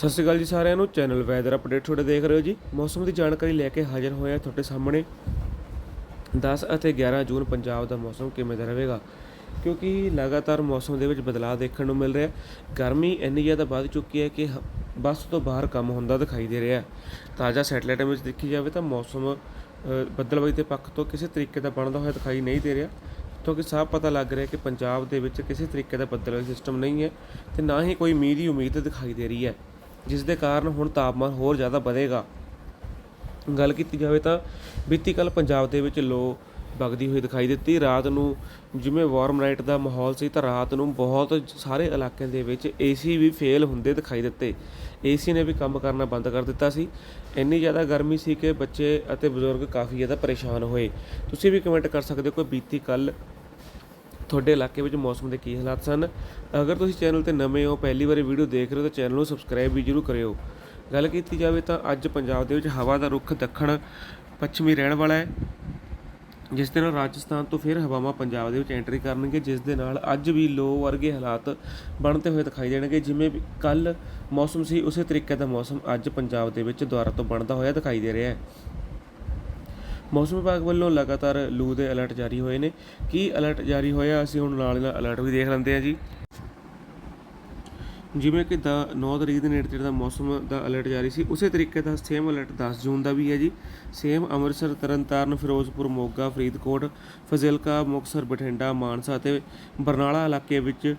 ਸਤਿ ਸ਼੍ਰੀ ਅਕਾਲ ਜੀ ਸਾਰਿਆਂ ਨੂੰ। ਚੈਨਲ ਵੈਦਰ ਅਪਡੇਟ ਤੁਹਾਡੇ ਦੇਖ ਰਹੇ ਹੋ ਜੀ। ਮੌਸਮ ਦੀ ਜਾਣਕਾਰੀ ਲੈ ਕੇ ਹਾਜ਼ਰ ਹੋਇਆ ਤੁਹਾਡੇ ਸਾਹਮਣੇ। 10 ਅਤੇ 11 ਜੂਨ ਪੰਜਾਬ ਦਾ ਮੌਸਮ ਕਿਵੇਂ ਦਾ ਰਹੇਗਾ? ਕਿਉਂਕਿ ਲਗਾਤਾਰ ਮੌਸਮ ਦੇ ਵਿੱਚ ਬਦਲਾਅ ਦੇਖਣ ਨੂੰ ਮਿਲ ਰਿਹਾ ਗਰਮੀ ਇੰਨੀ ਜ਼ਿਆਦਾ ਵੱਧ ਚੁੱਕੀ ਹੈ ਕਿ ਹ- ਬੱਸ ਤੋਂ ਬਾਹਰ ਕੰਮ ਹੁੰਦਾ ਦਿਖਾਈ ਦੇ ਰਿਹਾ ਤਾਜ਼ਾ ਸੈਟਲਾਈਟਾਂ ਵਿੱਚ ਦੇਖੀ ਜਾਵੇ ਤਾਂ ਮੌਸਮ ਅ, ਬੱਦਲਬਾਈ ਦੇ ਪੱਖ ਤੋਂ ਕਿਸੇ ਤਰੀਕੇ ਦਾ ਬਣਦਾ ਹੋਇਆ ਦਿਖਾਈ ਨਹੀਂ ਦੇ ਰਿਹਾ। ਕਿਉਂਕਿ ਸਾਫ਼ ਪਤਾ ਲੱਗ ਰਿਹਾ ਕਿ ਪੰਜਾਬ ਦੇ ਵਿੱਚ ਕਿਸੇ ਤਰੀਕੇ ਦਾ ਬੱਦਲਬਾਈ ਸਿਸਟਮ ਨਹੀਂ ਹੈ ਤੇ ਨਾ ਹੀ ਕੋਈ ਮੀਂਹ ਦੀ ਉਮੀਦ ਦਿਖਾਈ ਦੇ ਰਹੀ ਹੈ। ਜਿਸ ਦੇ ਕਾਰਨ ਹੁਣ ਤਾਪਮਾਨ ਹੋਰ ਜ਼ਿਆਦਾ ਵਧੇਗਾ। ਗੱਲ ਕੀਤੀ ਜਾਵੇ ਤਾਂ ਬੀਤੀ ਕੱਲ ਪੰਜਾਬ ਦੇ ਵਿੱਚ ਲੋ ਵਗਦੀ ਹੋਈ ਦਿਖਾਈ ਦਿੱਤੀ। ਰਾਤ ਨੂੰ ਜਿਵੇਂ ਵਾਰਮ ਨਾਈਟ ਦਾ ਮਾਹੌਲ ਸੀ ਤਾਂ ਰਾਤ ਨੂੰ ਬਹੁਤ ਸਾਰੇ ਇਲਾਕਿਆਂ ਦੇ ਵਿੱਚ ਏਸੀ ਵੀ ਫੇਲ ਹੁੰਦੇ ਦਿਖਾਈ ਦਿੱਤੇ। ਏਸੀ ਨੇ ਵੀ ਕੰਮ ਕਰਨਾ ਬੰਦ ਕਰ ਦਿੱਤਾ ਸੀ। ਇੰਨੀ ਜ਼ਿਆਦਾ ਗਰਮੀ ਸੀ ਕਿ ਬੱਚੇ ਅਤੇ ਬਜ਼ੁਰਗ ਕਾਫੀ ਜ਼ਿਆਦਾ ਪਰੇਸ਼ਾਨ ਹੋਏ। ਤੁਸੀਂ ਵੀ ਕਮੈਂਟ ਕਰ ਸਕਦੇ ਹੋ ਕਿ ਬੀਤੀ ਕੱਲ ਤੁਹਾਡੇ ਇਲਾਕੇ ਵਿੱਚ ਮੌਸਮ ਦੇ ਕੀ ਹਾਲਾਤ ਸਨ? ਅਗਰ ਤੁਸੀਂ ਚੈਨਲ ਤੇ ਨਵੇਂ ਹੋ, ਪਹਿਲੀ ਵਾਰੀ ਵੀਡੀਓ ਦੇਖ ਰਹੇ ਹੋ, ਤਾਂ ਚੈਨਲ ਨੂੰ ਸਬਸਕ੍ਰਾਈਬ ਵੀ ਜਰੂਰ ਕਰਿਓ। ਗੱਲ ਕੀਤੀ ਜਾਵੇ ਤਾਂ ਅੱਜ ਪੰਜਾਬ ਦੇ ਵਿੱਚ ਹਵਾ ਦਾ ਰੁਖ ਦੱਖਣ ਪੱਛਮੀ ਰਹਿਣ ਵਾਲਾ ਹੈ, ਜਿਸ ਦੇ ਨਾਲ ਰਾਜਸਥਾਨ ਤੋਂ ਫਿਰ ਹਵਾਵਾਂ ਪੰਜਾਬ ਦੇ ਵਿੱਚ ਐਂਟਰੀ ਕਰਨਗੇ, ਜਿਸ ਦੇ ਨਾਲ ਅੱਜ ਵੀ ਲੋ ਵਰਗੇ ਹਾਲਾਤ ਬਣਦੇ ਹੋਏ ਦਿਖਾਈ ਦੇਣਗੇ, ਜਿਵੇਂ ਕੱਲ ਮੌਸਮ ਸੀ, ਉਸੇ ਤਰੀਕੇ ਦਾ ਮੌਸਮ ਅੱਜ ਪੰਜਾਬ ਦੇ ਵਿੱਚ ਦੁਬਾਰਾ ਤੋਂ ਬਣਦਾ ਹੋਇਆ ਦਿਖਾਈ ਦੇ ਰਿਹਾ ਹੈ। ਮੌਸਮ ਵਿਭਾਗ ਵੱਲੋਂ ਲਗਾਤਾਰ ਲੂ ਦੇ ਅਲਰਟ ਜਾਰੀ ਹੋਏ ਨੇ। ਕੀ ਅਲਰਟ ਜਾਰੀ ਹੋਇਆ, ਅਸੀਂ ਹੁਣ ਨਾਲ ਨਾਲ ਅਲਰਟ ਵੀ ਦੇਖ ਲੈਂਦੇ ਹਾਂ ਜੀ। ਜਿਵੇਂ ਕਿ ਦਾ 9 ਤਰੀਕ ਦੇ ਨੇੜੇ ਤੇੜੇ ਦਾ ਮੌਸਮ ਦਾ ਅਲਰਟ ਜਾਰੀ ਸੀ, ਉਸੇ ਤਰੀਕੇ ਦਾ ਸੇਮ ਅਲਰਟ 10 ਜੂਨ ਦਾ ਵੀ ਹੈ ਜੀ। ਸੇਮ ਅੰਮ੍ਰਿਤਸਰ, ਤਰਨਤਾਰਨ, ਫਿਰੋਜ਼ਪੁਰ, ਮੋਗਾ, ਫਰੀਦਕੋਟ, ਫਜ਼ਿਲਕਾ, ਮੁਕਤਸਰ, ਬਠਿੰਡਾ, ਮਾਨਸਾ ਅਤੇ ਬਰਨਾਲਾ ਇਲਾਕੇ ਵਿੱਚ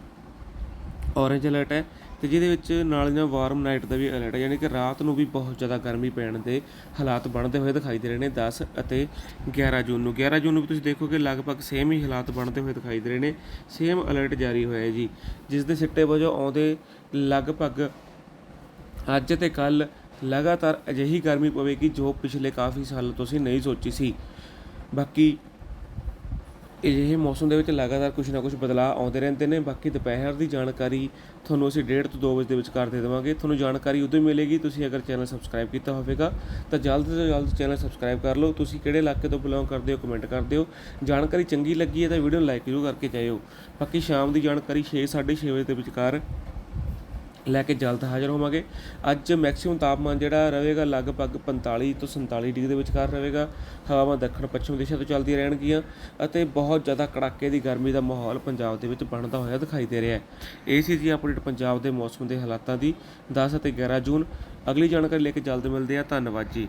ਔਰੇਂਜ ਅਲਰਟ ਹੈ। ਅਤੇ ਜਿਹਦੇ ਵਿੱਚ ਨਾਲ ਦੀ ਨਾਲ ਵਾਰਮ ਨਾਈਟ ਦਾ ਵੀ ਅਲਰਟ ਹੈ ਯਾਨੀ ਕਿ ਰਾਤ ਨੂੰ ਵੀ ਬਹੁਤ ਜ਼ਿਆਦਾ ਗਰਮੀ ਪੈਣ ਦੇ ਹਾਲਾਤ ਬਣਦੇ ਹੋਏ ਦਿਖਾਈ ਦੇ ਰਹੇ ਨੇ 10 ਅਤੇ 11 ਜੂਨ ਨੂੰ। 11 ਜੂਨ ਨੂੰ ਵੀ ਤੁਸੀਂ ਦੇਖੋਗੇ ਲਗਭਗ ਸੇਮ ਹੀ ਹਾਲਾਤ ਬਣਦੇ ਹੋਏ ਦਿਖਾਈ ਦੇ ਰਹੇ ਨੇ। ਸੇਮ ਅਲਰਟ ਜਾਰੀ ਹੋਇਆ ਹੈ ਜੀ, ਜਿਸ ਦੇ ਸਿੱਟੇ ਵਜੋਂ ਆਉਂਦੇ ਲਗਭਗ ਅੱਜ ਤੇ ਕੱਲ ਲਗਾਤਾਰ ਅਜਿਹੀ ਗਰਮੀ ਪਵੇਗੀ ਜੋ ਪਿਛਲੇ ਕਾਫੀ ਸਾਲਾਂ ਤੋਂ ਅਸੀਂ ਨਹੀਂ ਸੋਚੀ ਸੀ। ਬਾਕੀ ਅਜਿਹੇ ਮੌਸਮ ਦੇ ਵਿੱਚ ਲਗਾਤਾਰ ਕੁਝ ਨਾ ਕੁਝ ਬਦਲਾਅ ਆਉਂਦੇ ਰਹਿੰਦੇ ਨੇ। ਬਾਕੀ ਦੁਪਹਿਰ ਦੀ ਜਾਣਕਾਰੀ ਤੁਹਾਨੂੰ ਅਸੀਂ 1:30 ਤੋਂ 2 ਵਜੇ ਦੇ ਵਿਚਕਾਰ ਦੇ ਦੇਵਾਂਗੇ। ਤੁਹਾਨੂੰ ਜਾਣਕਾਰੀ ਉਦੋਂ ਹੀ ਮਿਲੇਗੀ। ਤੁਸੀਂ ਅਗਰ ਚੈਨਲ ਸਬਸਕ੍ਰਾਈਬ ਕੀਤਾ ਹੋਵੇਗਾ, ਤਾਂ ਜਲਦ ਤੋਂ ਜਲਦ ਚੈਨਲ ਸਬਸਕ੍ਰਾਈਬ ਕਰ ਲਓ। ਤੁਸੀਂ ਕਿਹੜੇ ਇਲਾਕੇ ਤੋਂ ਬਿਲੋਂਗ ਕਰਦੇ ਹੋ, ਕਮੈਂਟ ਕਰ ਦਿਓ। ਜਾਣਕਾਰੀ ਚੰਗੀ ਲੱਗੀ ਹੈ ਤਾਂ ਵੀਡੀਓ ਨੂੰ ਲਾਈਕ ਜ਼ਰੂਰ ਕਰਕੇ ਜਾਇਓ। ਬਾਕੀ ਸ਼ਾਮ ਦੀ ਜਾਣਕਾਰੀ 6 6:30 ਵਜੇ ਦੇ ਵਿਚਕਾਰ ਲੈ ਕੇ ਜਲਦ ਹਾਜ਼ਰ ਹੋਵਾਂਗੇ। ਅੱਜ ਮੈਕਸਿਮਮ ਤਾਪਮਾਨ ਜਿਹੜਾ ਰਹੇਗਾ ਲਗਭਗ 45 ਤੋਂ 47 ਡਿਗਰੀ ਦੇ ਵਿਚਕਾਰ ਰਹੇਗਾ। ਹਵਾਵਾਂ ਦੱਖਣ ਪੱਛਮ ਦਿਸ਼ਾ ਤੋਂ ਚੱਲਦੀਆਂ ਰਹਿਣਗੀਆਂ ਅਤੇ ਬਹੁਤ ਜ਼ਿਆਦਾ ਕੜਾਕੇ ਦੀ ਗਰਮੀ ਦਾ ਮਾਹੌਲ ਪੰਜਾਬ ਦੇ ਵਿੱਚ ਬਣਦਾ ਹੋਇਆ ਦਿਖਾਈ ਦੇ ਰਿਹਾ ਹੈ। ਇਹ ਸੀ ਜੀ ਅਪਡੇਟ ਪੰਜਾਬ ਦੇ ਮੌਸਮ ਦੇ ਹਾਲਾਤਾਂ ਦੀ। 10 ਅਤੇ 11 ਜੂਨ। ਅਗਲੀ ਜਾਣਕਾਰੀ ਲੈ ਕੇ ਜਲਦ ਮਿਲਦੇ ਆ ਧੰਨਵਾਦ ਜੀ।